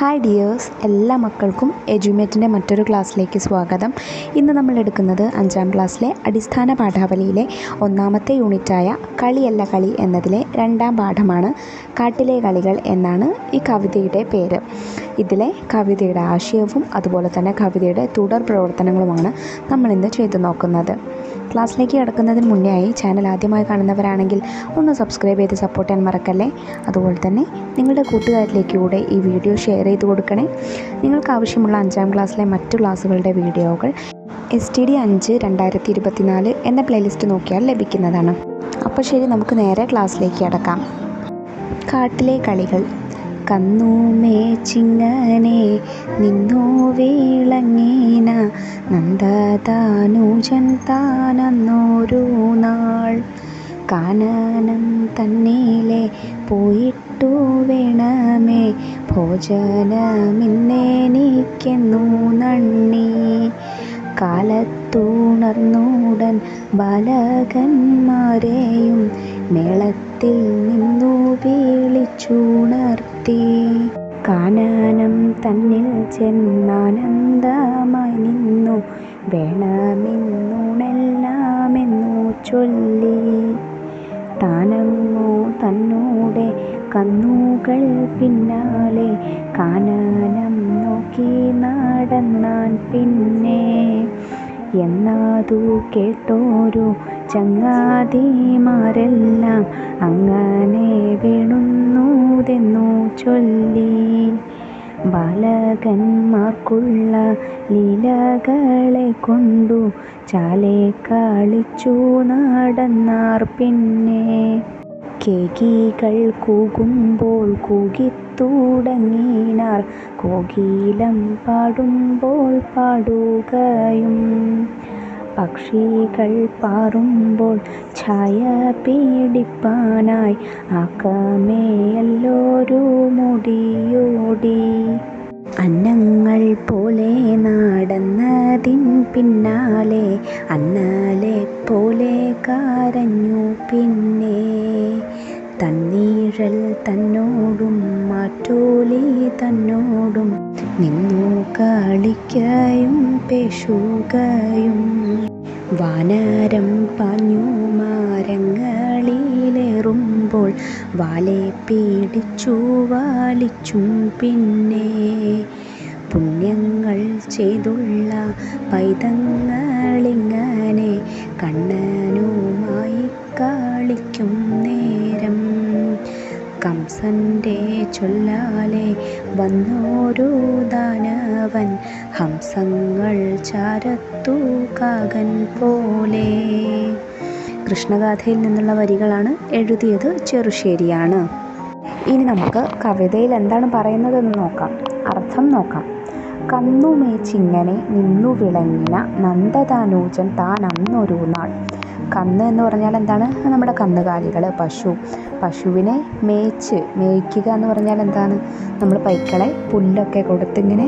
Hi dears എല്ലാ മക്കൾക്കും എജുമേറ്റിന്റെ മറ്റൊരു ക്ലാസ്സിലേക്ക് സ്വാഗതം. ഇന്ന് നമ്മൾ എടുക്കുന്നത് അഞ്ചാം ക്ലാസ്സിലെ അടിസ്ഥാന പാഠാവലിയിലെ ഒന്നാമത്തെ യൂണിറ്റായ കളിയല്ല കളി എന്നതിലെ രണ്ടാം പാഠമാണ് കാട്ടിലെ കളികൾ എന്നാണ് ഈ കവിതയുടെ പേര്. ഇതിലെ കവിതയുടെ ആശയവും അതുപോലെ തന്നെ കവിതയുടെ തുടർ പ്രവർത്തനങ്ങളുമാണ് നമ്മളിന്ന് ചെയ്തു നോക്കുന്നത്. ക്ലാസ്സിലേക്ക് കിടക്കുന്നതിന് മുന്നേ ആയി ചാനൽ ആദ്യമായി കാണുന്നവരാണെങ്കിൽ ഒന്ന് സബ്സ്ക്രൈബ് ചെയ്ത് സപ്പോർട്ട് ചെയ്യാൻ മറക്കല്ലേ? അതുപോലെ തന്നെ നിങ്ങളുടെ കൂട്ടുകാരിലേക്ക് കൂടെ ഈ വീഡിയോ ഷെയർ ചെയ്ത് കൊടുക്കണേ. നിങ്ങൾക്ക് ആവശ്യമുള്ള അഞ്ചാം ക്ലാസ്സിലെ മറ്റു ക്ലാസ്സുകളുടെ വീഡിയോകൾ എസ് ടി ഡി അഞ്ച് രണ്ടായിരത്തി ഇരുപത്തിനാല് എന്ന പ്ലേലിസ്റ്റ് നോക്കിയാൽ ലഭിക്കുന്നതാണ്. അപ്പോൾ ശരി നമുക്ക് നേരെ ക്ലാസ്സിലേക്ക് അടക്കാം കാട്ടിലെ കളികൾ. കന്നൂമേ ചിങ്ങനെ നിന്നോ വീളങ്ങീന നന്ദതാനുജൻ താനന്നൊരു നാൾ കാനനം തന്നിലെ പോയിട്ടു വേണമേ. ഭോജനമിന്നെനിക്കെന്നു നണ്ണി കാലത്തുണർന്നൂടൻ ബാലകന്മാരെയും മേളത്തിൽ നിന്നു വിളിച്ചുണർത്തി. കാനനം തന്നിൽ ചെന്നാനന്ദമായി നിന്നു. വേണമെന്നുണെല്ലാമെന്നു ചൊല്ലി. താനങ്ങോ തന്നോടെ കന്നുകൾ പിന്നാലെ കാനനം നോക്കി നടന്നാൻ പിന്നെ. എന്നാതു കേട്ടോരു ചങ്ങാതിമാരെല്ലാം അങ്ങനെ വീണുന്നൂതെന്നു ചൊല്ലി. ബാലകന്മാർക്കുള്ള ലീലകളെ കൊണ്ടു ചാലെ കളിച്ചു നടന്നാർ പിന്നെ. കേകികൾ കൂകുമ്പോൾ കൂകിത്തുടങ്ങിനാർ കോകിലം പാടുമ്പോൾ പാടുകയും പക്ഷികൾ പാറുമ്പോൾ ഛായ പീഡിപ്പാനായി ആക്കമേയല്ലോരു മുടിയോടി. അന്നങ്ങൾ പോലെ നടന്നതിൻ പിന്നാലെ അന്നാലെ പോലെ കരഞ്ഞു പിന്നെ. തന്നീഴൽ തന്നോടും മാറ്റോലി തന്നോടും നിന്നു കളിക്കയും പേശുകയും. വാനാരം പാഞ്ഞു മരങ്ങളിലേറുമ്പോൾ വാലെ പേടിച്ചു വാലിച്ചും പിന്നെ. പുണ്യങ്ങൾ ചെയ്തുള്ള പൈതങ്ങളിങ്ങനെ കണ്ണനുമായി കളിക്കും. കംസന്റെ ചൊല്ലാലെ വന്നോരു ദാനവൻ. ഹംസങ്ങൾ ചാരത്തു കാകൻ പോലെ. കൃഷ്ണഗാഥയിൽ നിന്നുള്ള വരികളാണ് എഴുതിയത് ചെറുശ്ശേരിയാണ്. ഇനി നമുക്ക് കവിതയിൽ എന്താണ് പറയുന്നതെന്ന് നോക്കാം. അർത്ഥം നോക്കാം. കന്നുമേച്ചിങ്ങനെ നിന്നു വിളങ്ങിന നന്ദതാനൂജൻ താൻ അന്നൊരു നാൾ. കന്ന് എന്ന് പറഞ്ഞാൽ എന്താണ്? നമ്മുടെ കന്നുകാലികൾ പശു. പശുവിനെ മേയ്ച്ച് മേയ്ക്കുക എന്ന് പറഞ്ഞാൽ എന്താണ്? നമ്മൾ പൈക്കളെ പുല്ലൊക്കെ കൊടുത്തിങ്ങനെ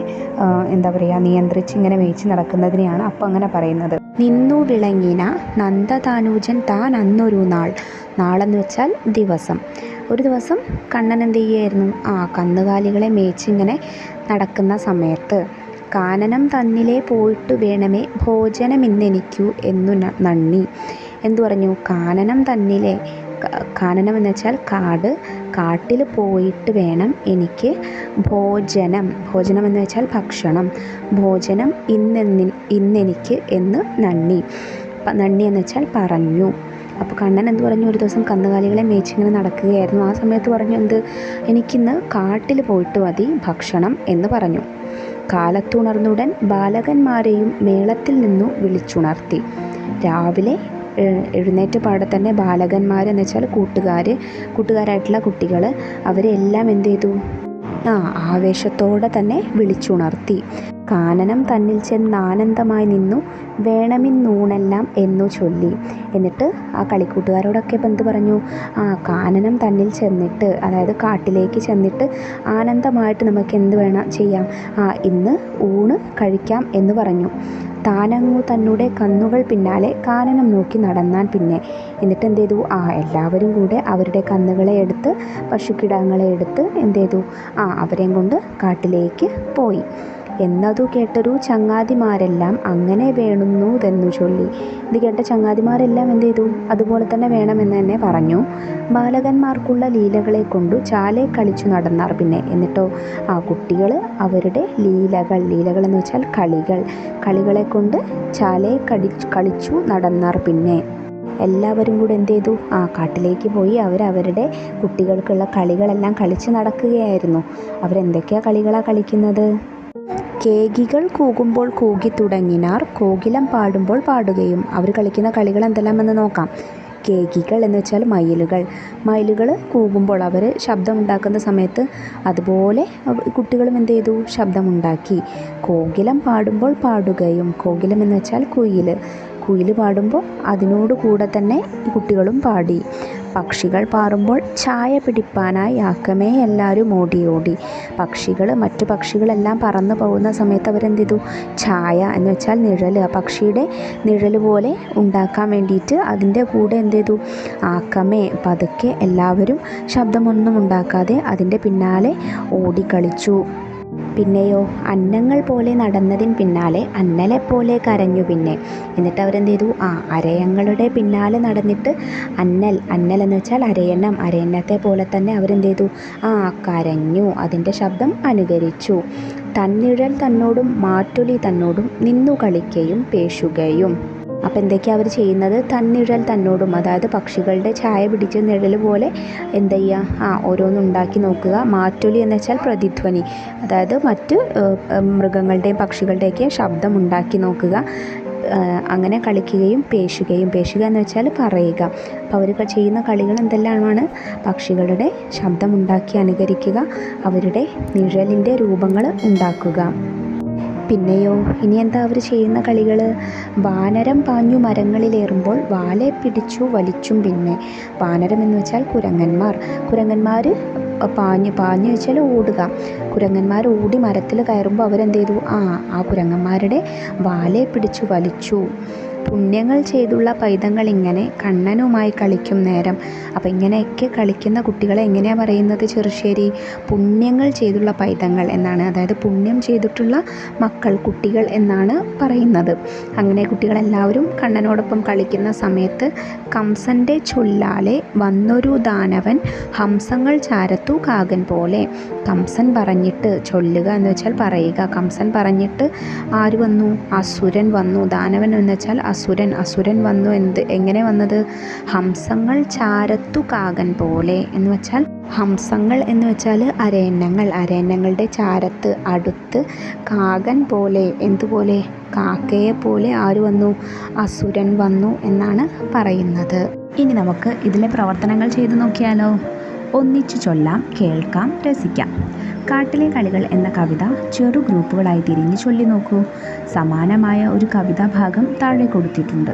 എന്താ പറയുക നിയന്ത്രിച്ച് ഇങ്ങനെ മേയ്ച്ച് നടക്കുന്നതിനെയാണ് അപ്പം അങ്ങനെ പറയുന്നത്. നിന്നു വിളങ്ങിന നന്ദതാനൂജൻ താൻ അന്നൊരു നാൾ. നാളെന്ന് വെച്ചാൽ ദിവസം. ഒരു ദിവസം കണ്ണൻ എന്ത് ചെയ്യുമായിരുന്നു ആ കന്നുകാലികളെ മേച്ചിങ്ങനെ നടക്കുന്ന സമയത്ത് കാനനം തന്നിലേ പോയിട്ട് വേണമേ ഭോജനം ഇന്നെനിക്കു എന്നു നന്ദി. എന്തു പറഞ്ഞു? കാനനം തന്നിലെ കാനനം എന്ന് വെച്ചാൽ കാട് കാട്ടിൽ പോയിട്ട് വേണം എനിക്ക് ഭോജനം. ഭോജനം എന്ന് വെച്ചാൽ ഭക്ഷണം. ഭോജനം ഇന്നെന്നി ഇന്നെനിക്ക് എന്ന് നന്ദി. നന്ദി എന്ന് വെച്ചാൽ പറഞ്ഞു. അപ്പോൾ കണ്ണൻ എന്ത് പറഞ്ഞു? ഒരു ദിവസം കന്നുകാലികളെ മേച്ചിങ്ങനെ നടക്കുകയായിരുന്നു. ആ സമയത്ത് പറഞ്ഞു എന്ത്? എനിക്കിന്ന് കാട്ടിൽ പോയിട്ട് മതി ഭക്ഷണം എന്ന് പറഞ്ഞു. കാലത്തുണർന്നുടൻ ബാലകന്മാരെയും മേളത്തിൽ നിന്നു വിളിച്ചുണർത്തി. രാവിലെ എഴുന്നേറ്റ പാടെ തന്നെ ബാലകന്മാർ എന്ന് വെച്ചാൽ കൂട്ടുകാർ കൂട്ടുകാരായിട്ടുള്ള കുട്ടികൾ അവരെല്ലാം എന്ത് ചെയ്തു? ആ ആവേശത്തോടെ തന്നെ വിളിച്ചുണർത്തി. കാനനം തന്നിൽ ചെന്നാനന്ദമായി നിന്നു വേണമെന്നൂണെല്ലാം എന്നു ചൊല്ലി. എന്നിട്ട് ആ കളിക്കൂട്ടുകാരോടൊക്കെ ഇപ്പം എന്ത് പറഞ്ഞു ആ കാനനം തന്നിൽ ചെന്നിട്ട് അതായത് കാട്ടിലേക്ക് ചെന്നിട്ട് ആനന്ദമായിട്ട് നമുക്ക് എന്ത് വേണം ചെയ്യാം. ആ ഇന്ന് ഊണ് കഴിക്കാം എന്ന് പറഞ്ഞു. താനങ്ങു തന്നുടെ കന്നുകൾ പിന്നാലെ കാനനം നോക്കി നടന്നാൻ പിന്നെ. എന്നിട്ട് എന്ത് ചെയ്തു? ആ എല്ലാവരും കൂടെ അവരുടെ കന്നുകളെ എടുത്ത് പശുക്കിടാങ്ങളെ എടുത്ത് എന്ത് ചെയ്തു? ആ അവരെയും കൊണ്ട് കാട്ടിലേക്ക് പോയി. എന്നതു കേട്ടൊരു ചങ്ങാതിമാരെല്ലാം അങ്ങനെ വേണുന്നുതെന്നു ചൊല്ലി. ഇത് കേട്ട ചങ്ങാതിമാരെല്ലാം എന്ത് ചെയ്തു അതുപോലെ തന്നെ വേണമെന്ന് തന്നെ പറഞ്ഞു. ബാലകന്മാർക്കുള്ള ലീലകളെ കൊണ്ടു ചാലെ കളിച്ചു നടന്നാർ പിന്നെ. എന്നിട്ടോ ആ കുട്ടികൾ അവരുടെ ലീലകൾ ലീലകൾ എന്ന് വെച്ചാൽ കളികൾ കളികളെ കൊണ്ട് ചാലെ കടി കളിച്ചു നടന്നാർ പിന്നെ. എല്ലാവരും കൂടെ എന്ത് ചെയ്തു ആ കാട്ടിലേക്ക് പോയി അവർ അവരുടെ കുട്ടികൾക്കുള്ള കളികളെല്ലാം കളിച്ച് നടക്കുകയായിരുന്നു. അവരെന്തൊക്കെയാണ് കളികളാണ് കളിക്കുന്നത്? കേകികൾ കൂകുമ്പോൾ കൂകി തുടങ്ങിനാർ കോകിലം പാടുമ്പോൾ പാടുകയും. അവർ കളിക്കുന്ന കളികൾ എന്തെല്ലാമെന്ന് നോക്കാം. കേകികൾ എന്ന് വെച്ചാൽ മയിലുകൾ. മയിലുകൾ കൂകുമ്പോൾ അവർ ശബ്ദമുണ്ടാക്കുന്ന സമയത്ത് അതുപോലെ കുട്ടികളും എന്ത് ചെയ്തു? ശബ്ദമുണ്ടാക്കി. കോകിലം പാടുമ്പോൾ പാടുകയും. കോകിലം എന്ന് വെച്ചാൽ കുയിൽ. കുയിൽ പാടുമ്പോൾ അതിനോട് കൂടെ തന്നെ കുട്ടികളും പാടി. പക്ഷികൾ പാറുമ്പോൾ ചായ പിടിപ്പാനായി ആക്കമേ എല്ലാവരും ഓടി ഓടി പക്ഷികൾ മറ്റു പക്ഷികളെല്ലാം പറന്നു പോകുന്ന സമയത്ത് അവരെന്ത് ചെയ്തു ചായ എന്ന് വെച്ചാൽ നിഴൽ ആ പക്ഷിയുടെ നിഴൽ പോലെ ഉണ്ടാക്കാൻ വേണ്ടിയിട്ട് അതിന്റെ കൂടെ എന്ത് ചെയ്തു ആക്കമേ. പതുക്കെ എല്ലാവരും ശബ്ദമൊന്നും ഉണ്ടാക്കാതെ അതിന്റെ പിന്നാലെ ഓടിക്കളിച്ചു. പിന്നെയോ അന്നങ്ങൾ പോലെ നടന്നതിന് പിന്നാലെ അന്നലെ പോലെ കരഞ്ഞു പിന്നെ. എന്നിട്ട് അവരെന്ത് ചെയ്തു? ആ അരയങ്ങളുടെ പിന്നാലെ നടന്നിട്ട് അന്നൽ അന്നൽ എന്ന് വെച്ചാൽ അരയണ്ണം അരയണ്ണത്തെ പോലെ തന്നെ അവരെന്ത് ചെയ്തു? ആ കരഞ്ഞു. അതിന്റെ ശബ്ദം അനുകരിച്ചു. തന്നിഴൽ തന്നോടും മാറ്റൊലി തന്നോടും നിന്നു കളിക്കുകയും പേശുകയും. അപ്പോൾ എന്തൊക്കെയാണ് അവർ ചെയ്യുന്നത്? തന്നിഴൽ തന്നോടും അതായത് പക്ഷികളുടെ ചായ പിടിച്ച നിഴൽ പോലെ എന്ത് ചെയ്യുക ആ ഓരോന്നുണ്ടാക്കി നോക്കുക. മാറ്റൊലി എന്ന് വെച്ചാൽ പ്രതിധ്വനി. അതായത് മറ്റ് മൃഗങ്ങളുടെയും പക്ഷികളുടെയൊക്കെ ശബ്ദം ഉണ്ടാക്കി നോക്കുക. അങ്ങനെ കളിക്കുകയും പേശുകയും. പേശുക എന്ന് വെച്ചാൽ പറയുക അപ്പോൾ അവർ ചെയ്യുന്ന കളികൾ എന്തെല്ലാമാണ്? പക്ഷികളുടെ ശബ്ദമുണ്ടാക്കി അനുകരിക്കുക. അവരുടെ നിഴലിന്റെ രൂപങ്ങൾ ഉണ്ടാക്കുക. പിന്നെയോ? ഇനി എന്താ അവർ ചെയ്യുന്ന കളികൾ? വാനരം പാഞ്ഞു മരങ്ങളിലേറുമ്പോൾ വാലെ പിടിച്ചു വലിച്ചും പിന്നെ. വാനരം എന്ന് വെച്ചാൽ കുരങ്ങന്മാർ. കുരങ്ങന്മാർ പാഞ്ഞു പാഞ്ഞു വെച്ചാൽ ഓടുക. കുരങ്ങന്മാർ ഓടി മരത്തിൽ കയറുമ്പോൾ അവരെന്ത് ചെയ്തു? ആ ആ കുരങ്ങന്മാരുടെ വാലെ പിടിച്ചു വലിച്ചു. പുണ്യങ്ങൾ ചെയ്തുള്ള പൈതങ്ങൾ ഇങ്ങനെ കണ്ണനുമായി കളിക്കും നേരം. അപ്പോൾ ഇങ്ങനെയൊക്കെ കളിക്കുന്ന കുട്ടികളെ എങ്ങനെയാണ് പറയുന്നത് ചെറുശ്ശേരി? പുണ്യങ്ങൾ ചെയ്തുള്ള പൈതങ്ങൾ എന്നാണ്. അതായത് പുണ്യം ചെയ്തിട്ടുള്ള മക്കൾ കുട്ടികൾ എന്നാണ് പറയുന്നത്. അങ്ങനെ കുട്ടികളെല്ലാവരും കണ്ണനോടൊപ്പം കളിക്കുന്ന സമയത്ത് കംസന്റെ ചൊല്ലാലെ വന്നൊരു ദാനവൻ ഹംസങ്ങൾ ചാരത്തു കാകൻ പോലെ. കംസൻ പറഞ്ഞിട്ട് ചൊല്ലുക എന്ന് വെച്ചാൽ പറയുക. കംസൻ പറഞ്ഞിട്ട് ആര് വന്നു? അസുരൻ വന്നു. ദാനവൻ എന്ന് വെച്ചാൽ അസുരൻ അസുരൻ വന്നു. എന്ത് എങ്ങനെ വന്നത്? ഹംസങ്ങൾ ചാരത്തു കാകൻ പോലെ എന്ന് വെച്ചാൽ ഹംസങ്ങൾ എന്ന് വെച്ചാൽ അരയന്നങ്ങൾ. അരയന്നങ്ങളുടെ ചാരത്ത് അടുത്ത് കാകൻ പോലെ എന്തുപോലെ? കാക്കയെ പോലെ ആര് വന്നു? അസുരൻ വന്നു എന്നാണ് പറയുന്നത്. ഇനി നമുക്ക് ഇതിലെ പ്രവർത്തനങ്ങൾ ചെയ്തു നോക്കിയാലോ? ഒന്നിച്ചു ചൊല്ലാം കേൾക്കാം രസിക്കാം. കാട്ടിലെ കളികൾ എന്ന കവിത ചെറു ഗ്രൂപ്പുകളായി തിരിഞ്ഞു ചൊല്ലി നോക്കൂ. സമാനമായ ഒരു കവിതാഭാഗം താഴെ കൊടുത്തിട്ടുണ്ട്.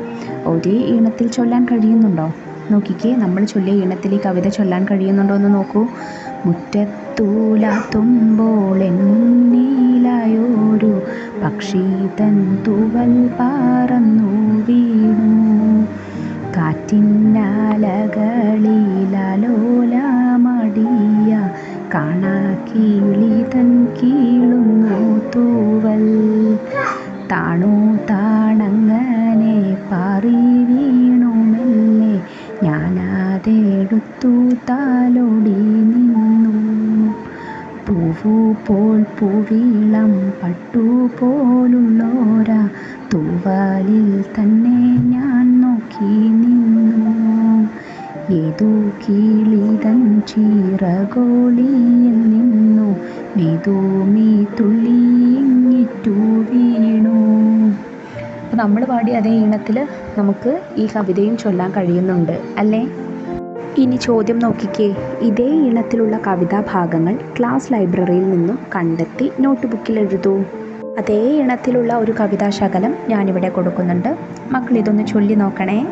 ഒരേ ഈണത്തിൽ ചൊല്ലാൻ കഴിയുന്നുണ്ടോ? നോക്കിക്കേ നമ്മൾ ചൊല്ലിയ ഈണത്തിൽ ഈ കവിത ചൊല്ലാൻ കഴിയുന്നുണ്ടോ എന്ന് നോക്കൂ. മുറ്റത്തൂലാത്തുമ്പോൾ എൻ മുന്നിലായൊരു പക്ഷി തൻ തൂവൽ പാറന്നു വീണു. കാറ്റിന്നാലകളിലാലോലാമടിയ കാണാക്കിളി കിളി തൻ കീളുന്നു തൂവൽ. താണു താണങ്ങനെ പാറി വീണു മെല്ലെ ഞാനാതെടുത്തു താലോടി നിന്നു. പൂവു പോൽ പൂവിളം പട്ടു പോലുള്ളോരാ തൂവലിൽ തന്നെ ഞാൻ നോക്കി നിന്നു. ഏതു കിളിതൻ ചീറകോളിയിൽ നിന്നു. മെതുമീ തുള്ളി ഇങ്ങിറ്റു വീണു. അപ്പോൾ നമ്മൾ പാടിയ അതേ ഈണത്തിൽ നമുക്ക് ഈ കവിതയും ചൊല്ലാൻ കഴിയുന്നുണ്ട് അല്ലേ? ഇനി ചോദ്യം നോക്കിക്കേ. ഇതേ ഈണത്തിലുള്ള കവിതാഭാഗങ്ങൾ ക്ലാസ് ലൈബ്രറിയിൽ നിന്നും കണ്ടെത്തി നോട്ട് ബുക്കിൽ എഴുതൂ. അതേ ഇണത്തിലുള്ള ഒരു കവിതാശകലം ഞാനിവിടെ കൊടുക്കുന്നുണ്ട്. മക്കൾ ഇതൊന്ന് ചൊല്ലി നോക്കണേ.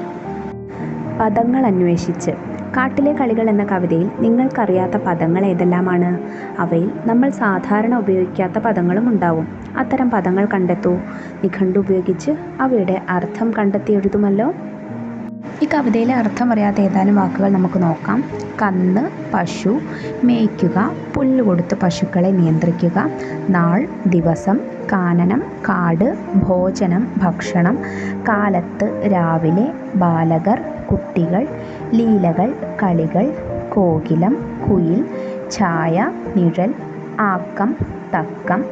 പദങ്ങൾ അന്വേഷിച്ച്. കാട്ടിലെ കളികൾ എന്ന കവിതയിൽ നിങ്ങൾക്കറിയാത്ത പദങ്ങൾ ഏതെല്ലാമാണ്? അവയിൽ നമ്മൾ സാധാരണ ഉപയോഗിക്കാത്ത പദങ്ങളും ഉണ്ടാവും. അത്തരം പദങ്ങൾ കണ്ടെത്തൂ. നിഘണ്ടു ഉപയോഗിച്ച് അവയുടെ അർത്ഥം കണ്ടെത്തി എഴുതുമല്ലോ ഈ കവിതയിലെ അർത്ഥം അറിയാത്ത ഏതാനും വാക്കുകൾ നമുക്ക് നോക്കാം. കന്ന് പശു മേയ്ക്കുക പുല്ല് കൊടുത്ത് പശുക്കളെ നിയന്ത്രിക്കുക നാൾ ദിവസം കാനനം കാട് ഭോജനം ഭക്ഷണം കാലത്ത് രാവിലെ ബാലകർ കുട്ടികൾ ലീലകൾ കളികൾ കോകിലം കുയിൽ ഛായ നിഴൽ ആക്കം തക്കം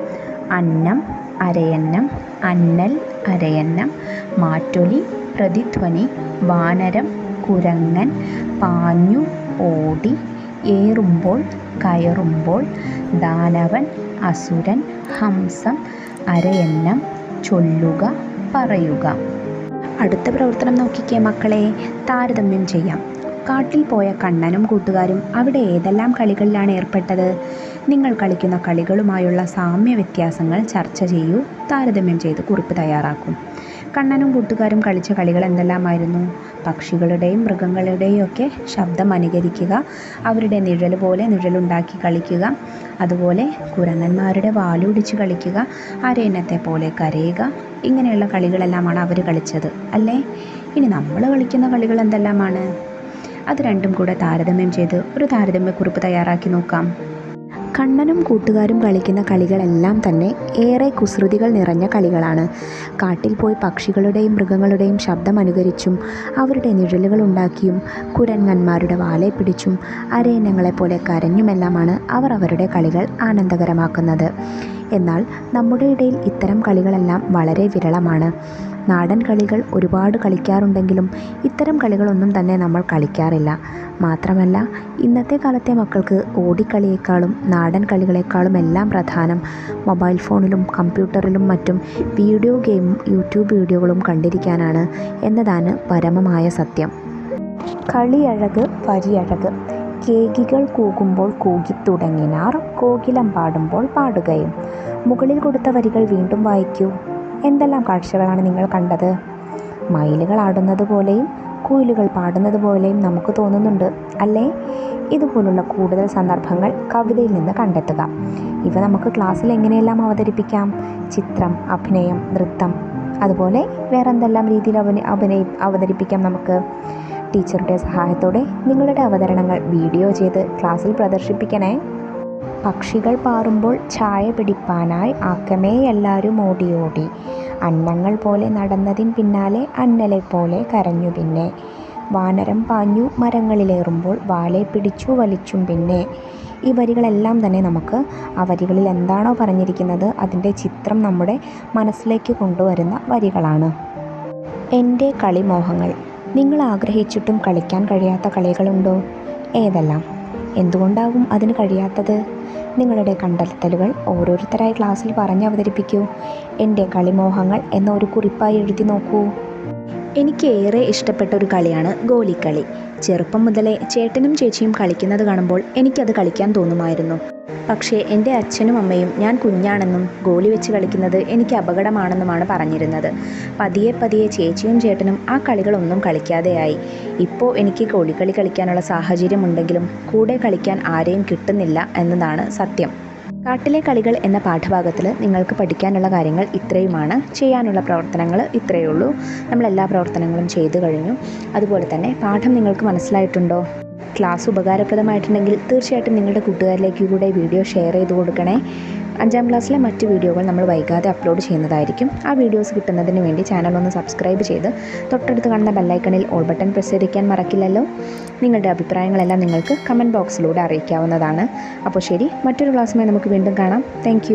അന്നം അരയന്നം അന്നൽ അരയന്നം മാറ്റൊലി പ്രതിധ്വനി വാനരം കുരങ്ങൻ പാഞ്ഞു ഓടി ഏറുമ്പോൾ കയറുമ്പോൾ ദാനവൻ അസുരൻ ഹംസം അരയന്നം ചൊല്ലുക പറയുക. അടുത്ത പ്രവർത്തനം നോക്കിക്കേ മക്കളെ താരതമ്യം ചെയ്യാം. കാട്ടിൽ പോയ കണ്ണനും കൂട്ടുകാരും അവിടെ ഏതെല്ലാം കളികളിലാണ് ഏർപ്പെട്ടത്? നിങ്ങൾ കളിക്കുന്ന കളികളുമായുള്ള സാമ്യ വ്യത്യാസങ്ങൾ ചർച്ച ചെയ്യൂ താരതമ്യം ചെയ്ത് കുറിപ്പ് തയ്യാറാക്കും. കണ്ണനും കൂട്ടുകാരും കളിച്ച കളികൾ എന്തെല്ലാമായിരുന്നു? പക്ഷികളുടെയും മൃഗങ്ങളുടെയും ഒക്കെ ശബ്ദം അനുകരിക്കുക അവരുടെ നിഴൽ പോലെ നിഴലുണ്ടാക്കി കളിക്കുക അതുപോലെ കുരങ്ങന്മാരുടെ വാലുടിച്ച് കളിക്കുക അരയിനത്തെ പോലെ കരയുക ഇങ്ങനെയുള്ള കളികളെല്ലാമാണ് അവർ കളിച്ചത് അല്ലേ? ഇനി നമ്മൾ കളിക്കുന്ന കളികൾ എന്തെല്ലാമാണ്? അത് രണ്ടും കൂടെ താരതമ്യം ചെയ്ത് ഒരു താരതമ്യക്കുറിപ്പ് തയ്യാറാക്കി നോക്കാം. കണ്ണനും കൂട്ടുകാരും കളിക്കുന്ന കളികളെല്ലാം തന്നെ ഏറെ കുസൃതികൾ നിറഞ്ഞ കളികളാണ്. കാട്ടിൽ പോയി പക്ഷികളുടെയും മൃഗങ്ങളുടെയും ശബ്ദം അനുകരിച്ചും അവരുടെ നിഴലുകൾ ഉണ്ടാക്കിയും കുരങ്ങന്മാരുടെ വാലെ പിടിച്ചും അരയന്നങ്ങളെപ്പോലെ കരഞ്ഞുമെല്ലാമാണ് അവർ അവരുടെ കളികൾ ആനന്ദകരമാക്കുന്നത്. എന്നാൽ നമ്മുടെ ഇടയിൽ ഇത്തരം കളികളെല്ലാം വളരെ വിരളമാണ്. നാടൻ കളികൾ ഒരുപാട് കളിക്കാറുണ്ടെങ്കിലും ഇത്തരം കളികളൊന്നും തന്നെ നമ്മൾ കളിക്കാറില്ല. മാത്രമല്ല ഇന്നത്തെ കാലത്തെ മക്കൾക്ക് ഓടിക്കളിയേക്കാളും നാടൻ കളികളെക്കാളും എല്ലാം പ്രധാനം മൊബൈൽ ഫോണിലും കമ്പ്യൂട്ടറിലും മറ്റും വീഡിയോ ഗെയിമും യൂട്യൂബ് വീഡിയോകളും കണ്ടിരിക്കാനാണ് എന്നതാണ് പരമമായ സത്യം. കളിയഴക് വരിയഴക് കേകികൾ കൂകുമ്പോൾ കൂകിത്തുടങ്ങിനാർ കോകിലം പാടുമ്പോൾ പാടുകയും. മുകളിൽ കൊടുത്ത വരികൾ വീണ്ടും വായിക്കൂ. എന്തെല്ലാം കാഴ്ചകളാണ് നിങ്ങൾ കണ്ടത്? മയിലുകൾ ആടുന്നത് പോലെയും കുയിലുകൾ പാടുന്നത് പോലെയും നമുക്ക് തോന്നുന്നുണ്ട് അല്ലേ? ഇതുപോലുള്ള കൂടുതൽ സന്ദർഭങ്ങൾ കവിതയിൽ നിന്ന് കണ്ടെത്തുക. ഇവ നമുക്ക് ക്ലാസ്സിൽ എങ്ങനെയെല്ലാം അവതരിപ്പിക്കാം? ചിത്രം അഭിനയം നൃത്തം അതുപോലെ വേറെ എന്തെല്ലാം രീതിയിൽ അവന് അഭിനയി അവതരിപ്പിക്കാം നമുക്ക്? ടീച്ചറുടെ സഹായത്തോടെ നിങ്ങളുടെ അവതരണങ്ങൾ വീഡിയോ ചെയ്ത് ക്ലാസ്സിൽ പ്രദർശിപ്പിക്കണേ. പക്ഷികൾ പാറുമ്പോൾ ചായ പിടിപ്പാനായി ആക്കമേ എല്ലാവരും ഓടി ഓടി അന്നങ്ങൾ പോലെ നടന്നതിന് പിന്നാലെ അന്നലെ പോലെ കരഞ്ഞു പിന്നെ. വാനരം പാഞ്ഞു മരങ്ങളിലേറുമ്പോൾ വാലെ പിടിച്ചു വലിച്ചും പിന്നെ. ഈ വരികളെല്ലാം തന്നെ നമുക്ക് ആ വരികളിൽ എന്താണോ പറഞ്ഞിരിക്കുന്നത് അതിന്റെ ചിത്രം നമ്മുടെ മനസ്സിലേക്ക് കൊണ്ടുവരുന്ന വരികളാണ്. എന്റെ കളിമോഹങ്ങൾ. നിങ്ങൾ ആഗ്രഹിച്ചിട്ടും കളിക്കാൻ കഴിയാത്ത കളികളുണ്ടോ? ഏതെല്ലാം? എന്തുകൊണ്ടാകും അതിന് കഴിയാത്തത്? നിങ്ങളുടെ കണ്ടെത്തലുകൾ ഓരോരുത്തരായി ക്ലാസ്സിൽ പറഞ്ഞ് അവതരിപ്പിക്കൂ. എന്റെ കളിമോഹങ്ങൾ എന്നൊരു കുറിപ്പായി എഴുതി നോക്കൂ. എനിക്ക് ഏറെ ഇഷ്ടപ്പെട്ട ഒരു കളിയാണ് ഗോലിക്കളി. ചെറുപ്പം മുതലേ ചേട്ടനും ചേച്ചിയും കളിക്കുന്നത് കാണുമ്പോൾ എനിക്കത് കളിക്കാൻ തോന്നുമായിരുന്നു. പക്ഷേ എന്റെ അച്ഛനും അമ്മയും ഞാൻ കുഞ്ഞാണെന്നും ഗോലി വെച്ച് കളിക്കുന്നത് എനിക്ക് അപകടമാണെന്നുമാണ് പറഞ്ഞിരുന്നത്. പതിയെ പതിയെ ചേച്ചിയും ചേട്ടനും ആ കളികളൊന്നും കളിക്കാതെയായി. ഇപ്പോൾ എനിക്ക് ഗോലിക്കളി കളിക്കാനുള്ള സാഹചര്യമുണ്ടെങ്കിലും കൂടെ കളിക്കാൻ ആരെയും കിട്ടുന്നില്ല എന്നതാണ് സത്യം. കാട്ടിലെ കളികൾ എന്ന പാഠഭാഗത്തിൽ നിങ്ങൾക്ക് പഠിക്കാനുള്ള കാര്യങ്ങൾ ഇത്രയുമാണ്. ചെയ്യാനുള്ള പ്രവർത്തനങ്ങൾ ഇത്രയേ ഉള്ളൂ നമ്മൾ എല്ലാ പ്രവർത്തനങ്ങളും ചെയ്തു കഴിഞ്ഞു. അതുപോലെ തന്നെ പാഠം നിങ്ങൾക്ക് മനസ്സിലായിട്ടുണ്ടോ? ക്ലാസ് ഉപകാരപ്രദമായിട്ടുണ്ടെങ്കിൽ തീർച്ചയായിട്ടും നിങ്ങളുടെ കൂട്ടുകാരിലേക്ക് കൂടെ വീഡിയോ ഷെയർ ചെയ്ത് കൊടുക്കണേ. അഞ്ചാം ക്ലാസ്സിലെ മറ്റ് വീഡിയോകൾ നമ്മൾ വൈകാതെ അപ്ലോഡ് ചെയ്യുന്നതായിരിക്കും. ആ വീഡിയോസ് കിട്ടുന്നതിന് വേണ്ടി ചാനൽ ഒന്ന് സബ്സ്ക്രൈബ് ചെയ്ത് തൊട്ടടുത്ത് കാണുന്ന ബെല്ലൈക്കണിൽ ഓൾ ബട്ടൺ പ്രസ് ചെയ്തിരിക്കാൻ മറക്കില്ലല്ലോ. നിങ്ങളുടെ അഭിപ്രായങ്ങളെല്ലാം നിങ്ങൾക്ക് കമന്റ് ബോക്സിലൂടെ അറിയിക്കാവുന്നതാണ്. അപ്പോൾ ശരി മറ്റൊരു ക്ലാസ്സുമായി നമുക്ക് വീണ്ടും കാണാം. താങ്ക്